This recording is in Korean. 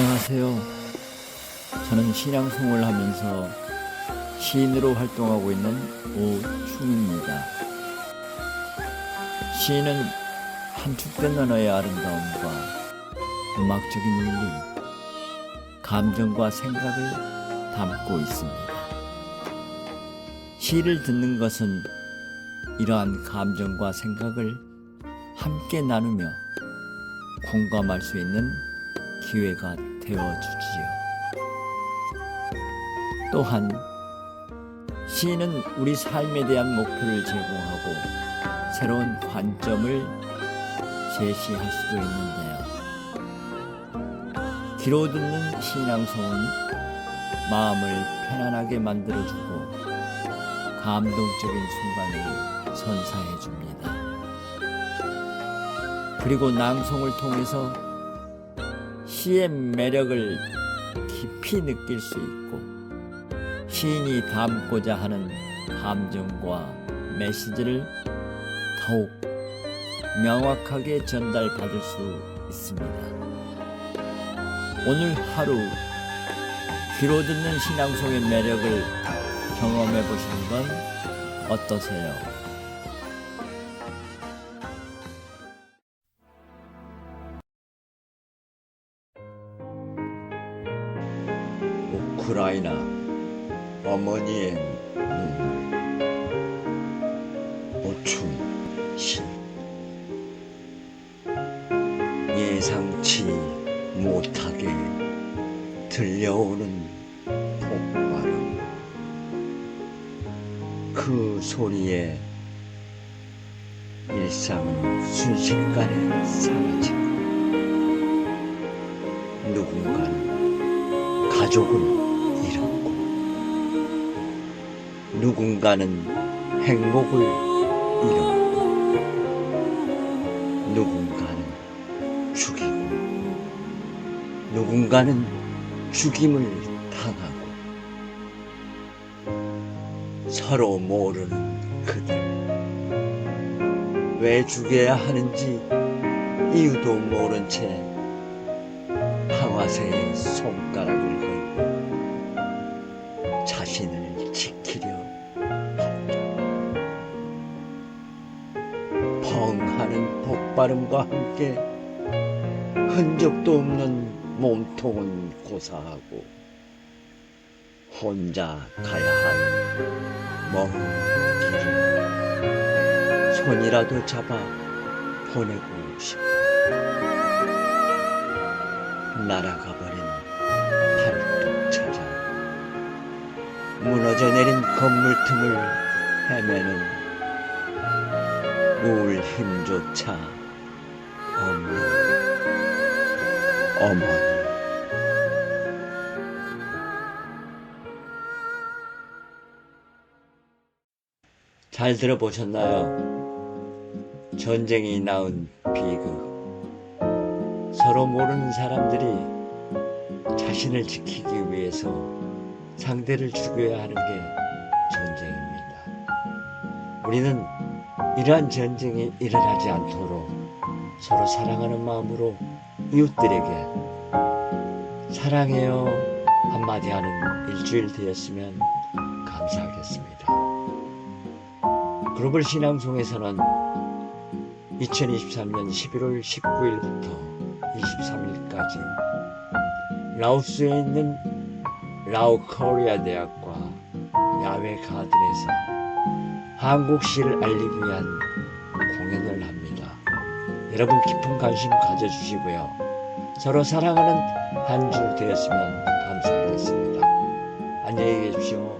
안녕하세요. 저는 신앙송을 하면서 시인으로 활동하고 있는 오충입니다. 시인은 함축된 언어의 아름다움과 음악적인 울림, 감정과 생각을 담고 있습니다. 시를 듣는 것은 이러한 감정과 생각을 함께 나누며 공감할 수 있는 기회가 되어 주지요. 또한 시인은 우리 삶에 대한 목표를 제공하고 새로운 관점을 제시할 수도 있는데요. 귀로 듣는 신앙송은 마음을 편안하게 만들어주고 감동적인 순간을 선사해 줍니다. 그리고 낭송을 통해서 시의 매력을 깊이 느낄 수 있고 시인이 담고자 하는 감정과 메시지를 더욱 명확하게 전달받을 수 있습니다. 오늘 하루 귀로 듣는 신앙송의 매력을 경험해 보시는 건 어떠세요? 우크라이나. 어머니의 눈물 오충 시 예상치 못하게 들려오는 폭발음. 그 소리에 일상은 순식간에 사라지고 누군가는 가족을 누군가는 행복을 잃었고 누군가는 죽이고 누군가는 죽임을 당하고 서로 모르는 그들. 왜 죽여야 하는지 이유도 모른 채 방아쇠에 손가락을 걸고 자신을 지키려 펑 하는 폭발음과 함께 흔적도 없는 몸통은 고사하고 혼자 가야 할 먼 길을 손이라도 잡아 보내고 싶다. 날아가 버린 팔뚝 찾아 무너져 내린 건물 틈을 헤매는 우울 힘조차 없는 어머니 잘 들어보셨나요? 전쟁이 낳은 비극 서로 모르는 사람들이 자신을 지키기 위해서 상대를 죽여야 하는 게 전쟁입니다. 우리는 이러한 전쟁이 일어나지 않도록 서로 사랑하는 마음으로 이웃들에게 사랑해요 한마디 하는 일주일 되었으면 감사하겠습니다. 글로벌 신앙송에서는 2023년 11월 19일부터 23일까지 라오스에 있는 라오 코리아 대학과 야외 가든에서 한국 시를 알리기 위한 공연을 합니다. 여러분 깊은 관심 가져주시고요. 서로 사랑하는 한 주 되었으면 감사하겠습니다. 안녕히 계십시오.